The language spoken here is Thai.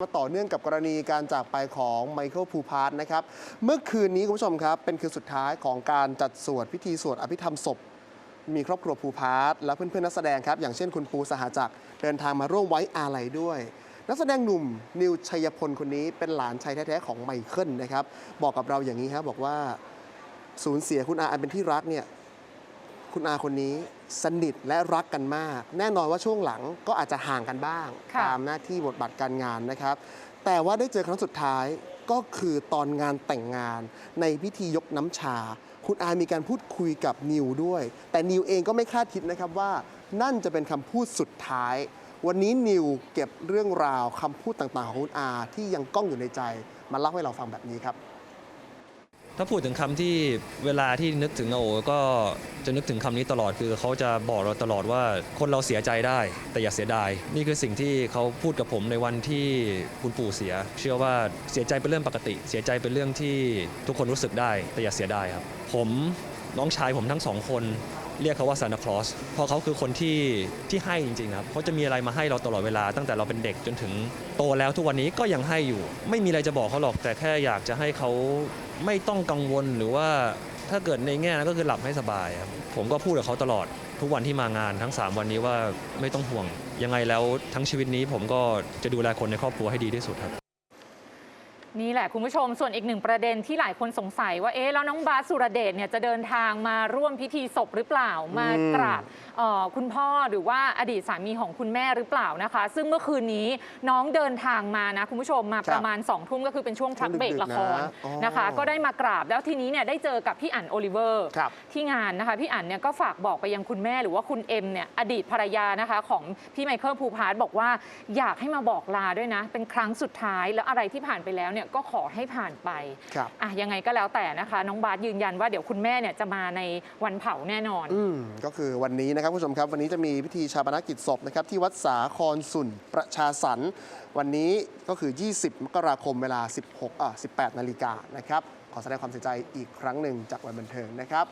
มาต่อเนื่องกับกรณีการจากไปของไมเคิลภูพาร์ทนะครับ เมื่อคืนนี้คุณผู้ชมครับ เป็นคืนสุดท้ายของการจัดสวดพิธีสวดอภิธรรมศพ มีครอบครัวภูพาร์ทและเพื่อนๆนักแสดงครับ อย่างเช่นคุณปูสหจักรเดินทางมาร่วมไว้อาลัยด้วย นักแสดงหนุ่มนิวชัยพลคนนี้เป็นหลานชายแท้ๆของไมเคิลนะครับ บอกกับเราอย่างนี้ครับบอกว่าสูญเสียคุณอาอันเป็นที่รักเนี่ย คุณอาคนนี้สนิทและรักกันมาก แน่นอนว่าช่วงหลังก็อาจจะห่างกันบ้าง ค่ะ ตามหน้าที่บทบาทการงานนะครับ แต่ว่าได้เจอครั้งสุดท้ายก็คือตอนงานแต่งงาน ในพิธียกน้ำชา คุณอามีการพูดคุยกับนิวด้วย แต่นิวเองก็ไม่คาดคิดนะครับว่า นั่นจะเป็นคำพูดสุดท้าย วันนี้นิวเก็บเรื่องราวคำพูดต่างๆของคุณอาที่ยังก้องอยู่ในใจ มาเล่าให้เราฟังแบบนี้ครับ ถ้าพูดถึงคำที่เวลาที่นึกถึงอาโอก็จะนึกถึงคำนี้ตลอดคือเขาจะบอกเราตลอดว่าคนเราเสียใจได้ แต่อย่าเสียดาย นี่คือสิ่งที่เขาพูดกับผมในวันที่คุณปู่เสีย เชื่อว่าเสียใจเป็นเรื่องปกติ เสียใจเป็นเรื่องที่ทุกคนรู้สึกได้ แต่อย่าเสียดายครับ ผมน้องชายผมทั้งสองคน เรียกเขาว่าซานตาคลอสเพราะเขาคือคนที่ที่ให้จริงๆครับเขาจะมีอะไรมาให้เราตลอดเวลาตั้งแต่เราเป็นเด็กจนถึงโตแล้วทุกวันนี้ก็ยังให้อยู่ ไม่มีอะไรจะบอกเขาหรอกแต่แค่อยากจะให้เขาไม่ต้องกังวลหรือว่าถ้าเกิดในแง่นั้นก็คือหลับให้สบายครับผมก็พูดกับเขาตลอดทุกวันที่มางานทั้ง 3 วันนี้ว่าไม่ต้องห่วง ยังไงแล้วทั้งชีวิตนี้ผมก็จะดูแลคนในครอบครัวให้ดีที่สุดครับ นี่แหละคุณผู้ชมส่วนอีกหนึ่งประเด็นที่หลายคนสงสัยว่าเอ๊ะแล้วน้องบาสสุรเดชเนี่ยจะเดินทางมาร่วมพิธีศพหรือเปล่ามากราบเอ่อคุณพ่อหรือว่าอดีตสามีของคุณแม่หรือเปล่านะคะ ซึ่งเมื่อคืนนี้น้องเดินทางมานะคุณผู้ชมมาประมาณ2องทุ่มก็คือเป็นช่วงพักเบรกละครดึกๆนะอ๋อนะคะก็ได้มากราบแล้วทีนี้เนี่ยได้เจอกับพี่อั๋นโอลิเวอร์ครับ ที่งานนะคะพี่อั๋นเนี่ยก็ฝากบอกไปยังคุณแม่หรือว่าคุณเอ็มเนี่ยอดีตภรรยานะคะของพี่ไมเคิลภูพาร์ทบอกว่าอยากให้มาบอกลาด้วยนะ เป็นครั้งสุดท้ายแล้วอะไรที่ผ่านไปแล้วเนี่ยก็ขอให้ผ่านไปครับอะยังไงก็แล้วแต่นะคะ น้องบาสยืนยันว่าเดี๋ยวคุณแม่เนี่ยจะมาในวันเผาแน่นอน อืมก็คือวันนี้นะครับคุณผู้ชมครับ วันนี้จะมีพิธีชาปนกิจศพนะครับที่วัดสาครสุนประชาสรรค์วันนี้ก็คือ 20 มกราคมเวลา 16อะ18 นาฬิกานะครับ ขอแสดงความเสียใจอีกครั้งหนึ่งจากวันบันเทิงนะครับ